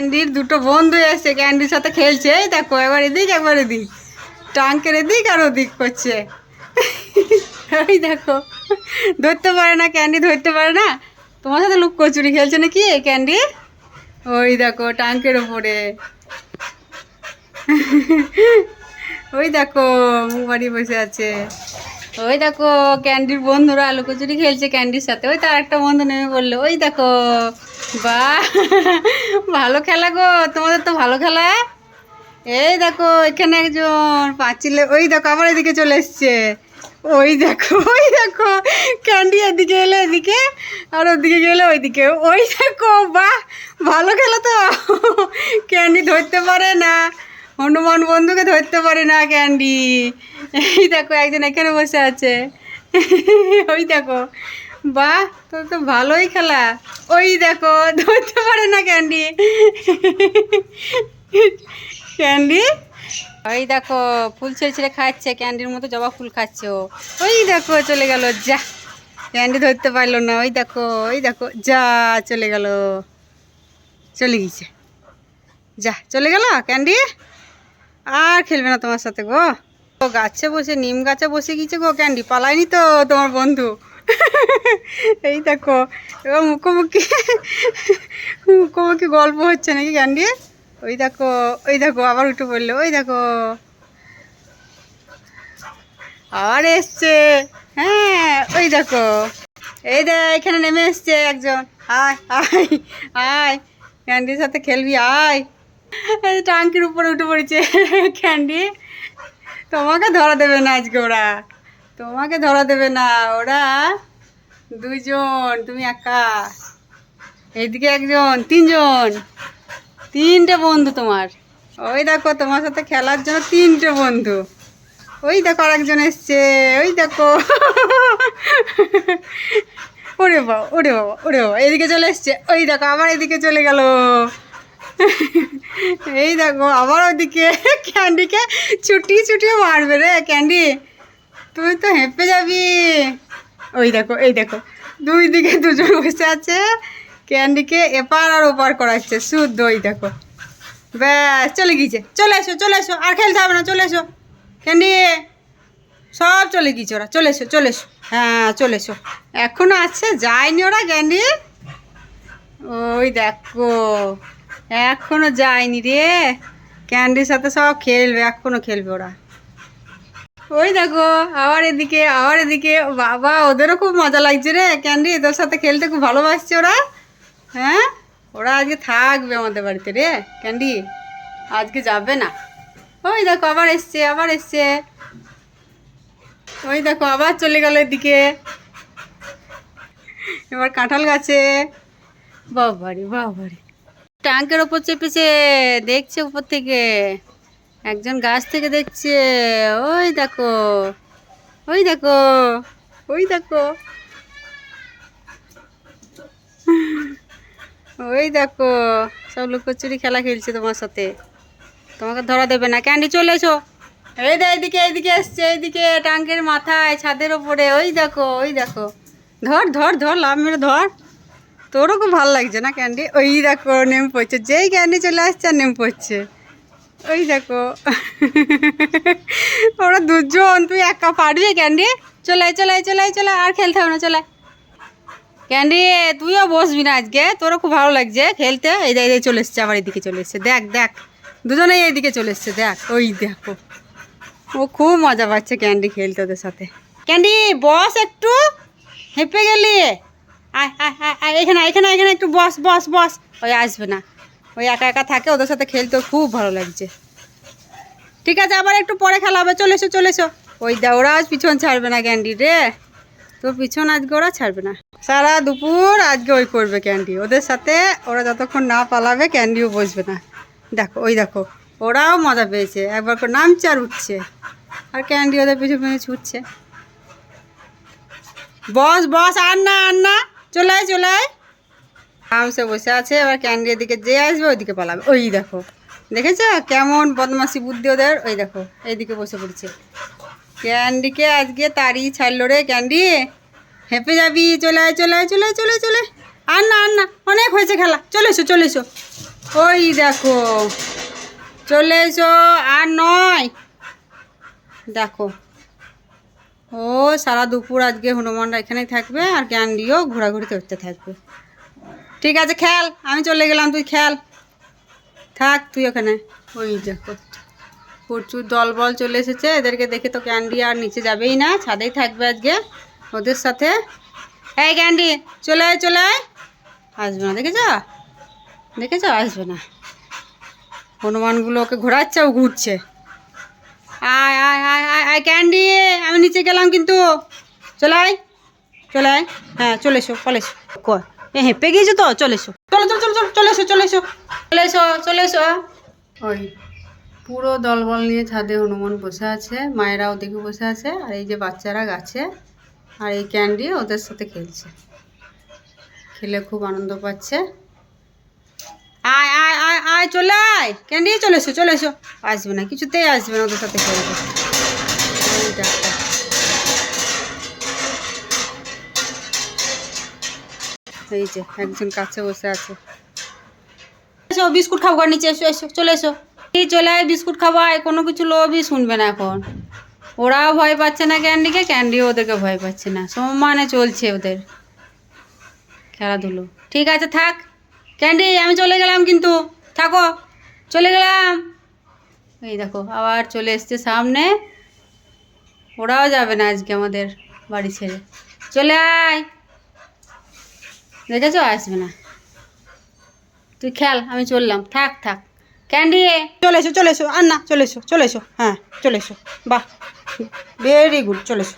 ক্যান্ডির, দুটো বন্ধু এসে ক্যান্ডির সাথে খেলছে। এই দেখো একবার এদিক একবার এদিক। টাঙ্কের এদিক আর ওদিক করছে। ওই দেখো, ধরতে পারে না, ক্যান্ডি ধরতে পারে না। তোমার সাথে লুক কচুরি খেলছে নাকি এই ক্যান্ডি? ওই দেখো টাঙ্কের ওপরে ওই দেখো, মুখ বাড়িয়ে বসে আছে। ওই দেখো, ক্যান্ডির বন্ধুরা আলু কচুরি খেলছে ক্যান্ডির সাথে। ওই তার একটা বন্ধু নেমে বলল ওই দেখো বাহ ভালো খেলা গো, তোমাদের তো ভালো খেলা। এই দেখো, এখানে একজন পাঁচিলে, ওই দেখো, আবার এদিকে চলে এসছে। ওই দেখো ওই দেখো, ক্যান্ডি এদিকে এলে, এদিকে, আর ওদিকে গেলে ওইদিকে। ওই দেখো, বাহ, ভালো খেলা তো। ক্যান্ডি ধরতে পারে না। হনুমান বন্ধুকে ধরতে পারে না ক্যান্ডি এই দেখো, একজন এখানে বসে আছে। ওই দেখো। বাহ, তোর তো ভালোই খেলা। ওই দেখো, ধরতে পারে না ক্যান্ডি ক্যান্ডি ওই দেখো, ফুল ছেড়ে ছেড়ে খাচ্ছে ক্যান্ডির মতো জবা ফুল খাচ্ছে ও। ওই দেখো, চলে গেল, যা। ক্যান্ডি ধরতে পারল না, ওই দেখো ওই দেখো, যা, চলে গেল। চলে গেছে। যা, চলে গেল ক্যান্ডি আর খেলবে না তোমার সাথে গো। ও গাছে বসে, নিম গাছে বসে গিয়েছে গো, ক্যান্ডি পালায়নি তো তোমার বন্ধু। এই দেখো এবার মুখোমুখি মুখোমুখি গল্প হচ্ছে নাকি ক্যান্ডি? ওই দেখো ওই দেখো, আবার উঠে পড়ল, ওই দেখো। আবার এসছে হ্যাঁ ওই দেখো। এই দে, এখানে নেমে এসছে একজন। আয় আয় আয়, ক্যান্ডির সাথে খেলবি, আয়। টাঙ্কির উপরে উঠে পড়েছে ক্যান্ডি। তোমাকে ধরা দেবে না আজকে ওরা। তোমাকে ধরা দেবে না, ওরা দুইজন, তুমি একা। এইদিকে একজন, তিনজন। তিনটে বন্ধু তোমার। ওই দেখো, তোমার সাথে খেলার জন্য তিনটে বন্ধু। ওই দেখো আরেকজন এসছে, ওই দেখো। ওরে বাবা ওরে বাবা ওরে বাবা। এদিকে চলে এসছে, ওই দেখো, আবার এদিকে চলে গেল। এই দেখো, আবার ওদিকে ক্যান্ডিকে ছুটি ছুটিয়ে মারবে রে, ক্যান্ডি। তুই তো হেঁপে যাবি। ওই দেখো, এই দেখো, দুই দিকে দুজন বসে আছে। ক্যান্ডিকে এপার আর ওপার করাচ্ছে শুদ্ধ ওই দেখো। ব্যাস, চলে গিয়েছে, চলে এসো চলে এসো, আর খেলতে হবে না, চলে এসো। ক্যান্ডি, সব চলে গিয়েছে ওরা, চলে এসো চলে এসো। হ্যাঁ চলে এসো। এখনও আছে, যায়নি ওরা, ক্যান্ডি। ওই দেখো এখনও যায়নি রে। ক্যান্ডির সাথে সব খেলবে, এখনও খেলবে ওরা। ওই দেখো, আবার এদিকে আবার এদিকে। বাবা, ওদেরও খুব মজা লাগছে রে। ক্যান্ডি, তোর সাথে খেলতে খুব ভালোবাসছে ওরা। হ্যাঁ? ওরা আজকে থাকবে আমাদের বাড়িতে রে, ক্যান্ডি। আজকে যাবে না। ওই দেখো, আবার এসছে আবার এসছে। ওই দেখো, আবার চলে গেল এদিকে। এবার কাঁঠাল গাছে। বাবারে বাবারে। ট্যাঙ্কের ওপর চেপেছে, দেখছে উপর থেকে। একজন গাছ থেকে দেখছে। ওই দেখো ওই দেখো ওই দেখো। ওই দেখো, সব লুকোচুরি খেলা খেলছে তোমার সাথে। তোমাকে ধরা দেবে না। ক্যান্ডি, চলে এসো। এই দে, এইদিকে এইদিকে এসছে, এইদিকে টাঙ্কের মাথায়, ছাদের ওপরে। ওই দেখো ওই দেখো। ধর ধর ধর, লাভ মেরে ধর। তোরও খুব ভালো লাগছে না ক্যান্ডি ওই দেখো নেমে পড়ছে। যেই ক্যান্ডি চলে আসছে আর নেমে পড়ছে। ওই দেখো। ওরা দুজন তুই একা পারবি ক্যান্ডি চলে আয়, চলে আয়, চলে চলে আর খেলতে হবে না চলে ক্যান্ডি তুইও বসবি না আজকে। তোরও খুব ভালো লাগছে খেলতে। এই দেখ এই চলে এসছে আবার এদিকে চলে এসছে। দেখ দেখ। দুজনেই এইদিকে চলে এসছে দেখ। ওই দেখো। ও খুব মজা পাচ্ছে ক্যান্ডি খেলতে ওদের সাথে। ক্যান্ডি বস একটু। হেঁপে গেলি। এখানে এখানে এখানে একটু বস বস বস। ওই আসবে না। ওই একা একা থাকে, ওদের সাথে খেলতে খুব ভালো লাগছে। ঠিক আছে, আবার একটু পরে খেলা হবে। চলে এসো চলে এসো। ওই দা, ওরা আজ পিছন ছাড়বে না, ক্যান্ডি রে। তো পিছন আজকে ওরা ছাড়বে না। সারা দুপুর আজকে ওই করবে ক্যান্ডি। ওদের সাথে ওরা যতক্ষণ না পালাবে, ক্যান্ডিও বসবে না। দেখো, ওই দেখো, ওরাও মজা পেয়েছে। একবার করে নামছে আর উঠছে। আর ক্যান্ডি ওদের পিছু পিছু ছুটছে। বস বস আর না আর না চলে আয় চলে আয় আরামসে বসে আছে, এবার ক্যান্ডি এদিকে যে আসবে, ওইদিকে পালাবে। ওই দেখো, দেখেছ? কেমন বদমাসি বুদ্ধি ওদের। ওই দেখো, এইদিকে বসে পড়ছে। ক্যান্ডিকে আজকে তাড়ি ছাড়লো রে, ক্যান্ডি। হেঁপে যাবি চলে আয় চলে আয় চলে আয় চলে চলে আর না আর না অনেক হয়েছে খেলা। চলে এসো চলে এসো। ওই দেখো, চলে এসো। আর নয়। দেখো ও, সারা দুপুর আজকে হনুমানরা এখানেই থাকবে আর ক্যান্ডিও ঘোরাঘুরি করতে থাকবে। ঠিক আছে, খেল। আমি চলে গেলাম, তুই খেল। থাক, তুই ওখানে। ওই দেখো প্রচুর দলবল চলে এসেছে। এদেরকে দেখে তো ক্যান্ডি আর নিচে যাবেই না, ছাদেই থাকবে আজকে ওদের সাথে। এই ক্যান্ডি, চলে আয় চলে আয়। আসবে না, দেখেছ? দেখেছ? আসবে না। হনুমানগুলো ওকে ঘোরাচ্ছে, ও ঘুরছে। আয় আয় আয় আয় আয়, ক্যান্ডি, আমি নিচে গেলাম কিন্তু। চলে আয় চলে আয়। হ্যাঁ চলে এসো চলে এসো। কয় এ হেঁপে গিয়েছো তো চলে এসো। চলো চলো চলো চলো, চলে এসো চলে এসো। চলে এসো চলে এসো। ওই পুরো দলবল নিয়ে ছাদে হনুমান বসে আছে মায়েরা ওদিকে বসে আছে, আর এই যে বাচ্চারা গাছে, আর এই ক্যান্ডি ওদের সাথে খেলছে। খেলে খুব আনন্দ পাচ্ছে। আয় আয় আয় আয়, চলে আয়। ক্যান্ডি চলে এসো চলে এসো। আসবে না, কিছুতেই আসবে না ওদের সাথে খেলবে ওই এই যে, একজন কাছে বসে আছে। এসো, বিস্কুট খাব নিচে এসো এসো, চলে এসো। এই চলে আয়, বিস্কুট খাওয়ায় কোনো কিছু লোভই শুনবে না এখন। ওরাও ভয় পাচ্ছে না ক্যান্ডিকে, ক্যান্ডিও ওদেরকে ভয় পাচ্ছে না। সমানে চলছে ওদের। খেলাধুলো। ঠিক আছে, থাক। ক্যান্ডি, আমি চলে গেলাম কিন্তু। থাকো, চলে গেলাম। এই দেখো, আবার চলে এসছে সামনে। ওরাও যাবে না আজকে আমাদের বাড়ি ছেড়ে। চলে আয়। দেখেছ? আসবে না। তুই খেল আমি চললাম। থাক থাক। ক্যান্ডি! চলে এসো চলে এসো। আর না চলে এসো চলে এসো। হ্যাঁ চলে এসো। বাহ, ভেরি গুড, চলে এসো।